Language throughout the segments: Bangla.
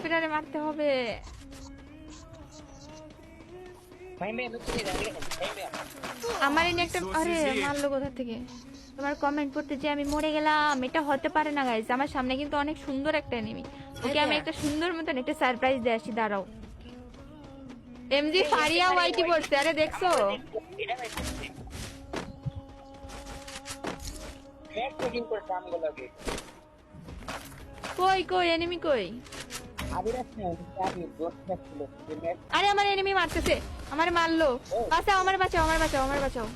কাফেরারে মারতে হবে আমার এনে একটা আরে মারলো কোথা থেকে তোমার কমেন্ট পড়তে যে আমি মরে গেলাম এটা হতে পারে না গাইজ আমার সামনে কিন্তু অনেক সুন্দর একটা এনিমি ওকে আমি একটা সুন্দর মতন একটা সারপ্রাইজ দিয়ে আসি দাঁড়াও এমজি ফারিয়া ওয়াইটি পড়ছে আরে দেখছ কই কই এনিমি কই আরে আমার এনিমি মারতেছে আমার মারলো। বাঁচাও আমার বাঁচাও আমার বাঁচাও আমার বাঁচাও।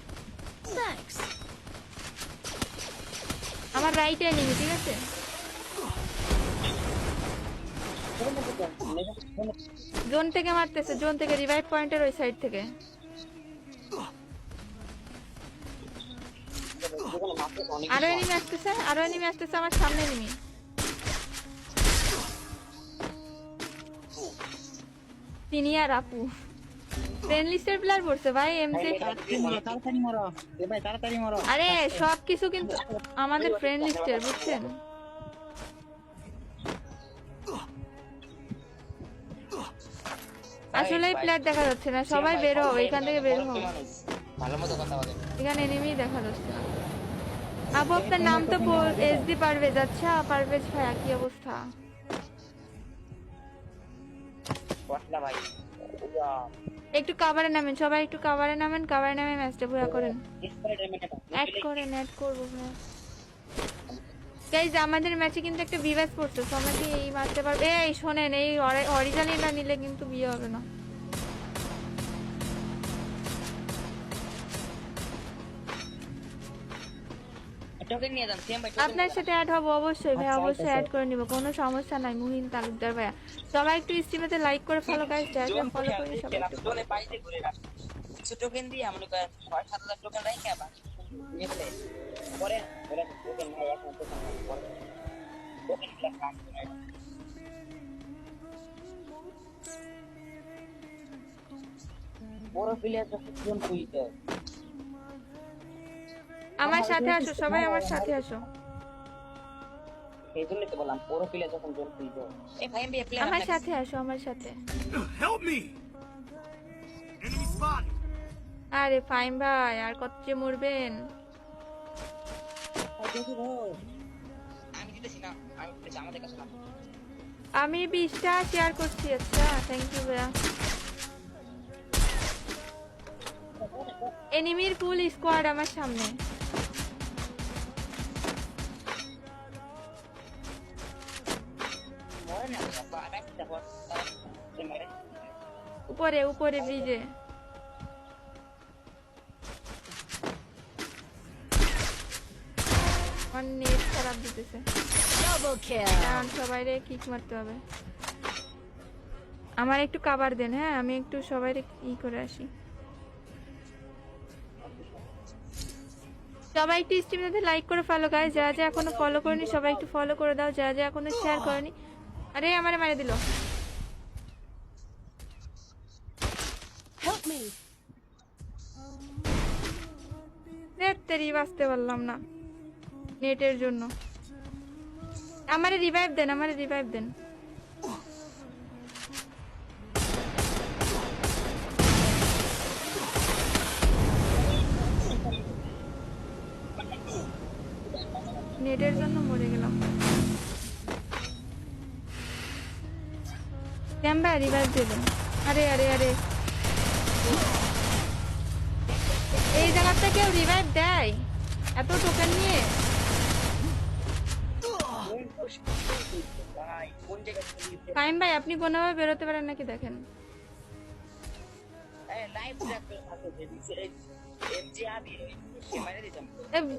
আমার রাইটে এনিমি ঠিক আছে? জোন থেকে মারতেছে জোন থেকে রিভাইভ পয়েন্টের ওই সাইড থেকে। আরও এনিমি আসতেছে আরও এনিমি আসতেছে আমার সামনে এনিমি সিনিয়র আপু। ফ্রেন্ড লিস্টের প্লেয়ার পড়ছে ভাই এমসি তাড়াতাড়ি মরো তাড়াতাড়ি মরো। এ ভাই তাড়াতাড়ি মরো। আরে সব কিছু কিন্তু আমাদের ফ্রেন্ড লিস্টের বুঝছেন? আসলে প্লেয়ার দেখা যাচ্ছে না সবাই বের হও এখান থেকে বের হও। ভালো মতো কথা বলেন এখানে এনিমি দেখা যাচ্ছে না। আপু আপনার নাম তো এসডি পারভেজ আচ্ছা পারভেজ ভাই কি অবস্থা? ভাই একটু কাভারে নামেন সবাই একটু কাভারে নামেন কাভারে নামে ম্যাচটা পুরো করেন। অ্যাড করেন অ্যাড করব গাইজ আমাদের ম্যাচে কিন্তু একটা বিভাস পড়ছে তো এই মারতে পারবে? এই শোনেন এই অরিজিনালি না নিলে কিন্তু বিয়ে হবে না। আপনার সাথে অ্যাড হব অবশ্যই ভাই আচ্ছা, অবশ্যই অ্যাড করে নিব কোনো সমস্যা নাই মুহিন তালুকদার ভাইয়া। সবাই একটু স্ট্রিমেতে লাইক করে ফলো গাইজ যারা ফলো করে সবাই একটু কিছু টোকেন দিয়ে মনে করেন ছয় সাত হাজার টোকেন রাখে আবার নিয়ে ফেলে পরে বলে টোকেন নাই এখন টোকেন পরে। টোকেন কাজ করে বড় প্লেয়ার যখন জন খুঁজতে আমার সাথে আসো সবাই আমার সাথে আসো। এই জন্যই তো বললাম বড় প্লেয়ার যখন জন খুঁজতে এই ভাই এমবি প্লেয়ার আমার সাথে আসো আমার সাথে। Help me! Enemy spot! আরে ফাইন ভাই আর কত যে মরবেন। আমি দিতেছি না আমি দিতেছি আমাদের কাছে না আমি বিশটা শেয়ার করছি আচ্ছা থ্যাংক ইউ ভাইয়া। এনিমির ফুল স্কোয়াড আমার সামনে। উপরে উপরে ব্রিজে আমার নেট খারাপ দিতেছে. কারণ সবাই কিক মারতে হবে আমার একটু কাবার দেন হ্যাঁ আমি একটু সবাই ই করে আসি সবাই একটু স্ট্রিমে লাইক করে ফলো গাইস যা যা এখনও ফলো করেনি সবাই একটু ফলো করে দাও। যা যা এখনও শেয়ার করেনি আরে আমারে মারে দিল. তেরি বাঁচতে পারলাম না নেটের জন্য। আমারে রিভাইভ দেন আমারে রিভাইভ দেন। নেটের জন্য মরে গেলাম। ক্যাম্বা রিভাইভ দেবেন আরে আরে আরে। এই জায়গাটা কেউ রিভাইভ দেয়? এত টোকেন নিয়ে? ফাইম ভাই, আপনি কোনোভাবে বেরোতে পারেন নাকি দেখেন?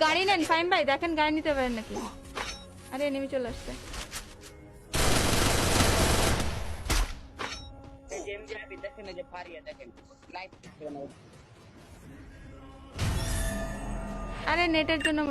গাড়ি নেন ফাইম ভাই, দেখেন গাড়ি নিতে পারেন নাকি? আরে নেমে চলে আসছে। আবি দেখেন যে পারিয়া দেখেন লাইভ আরে নেটের জন্য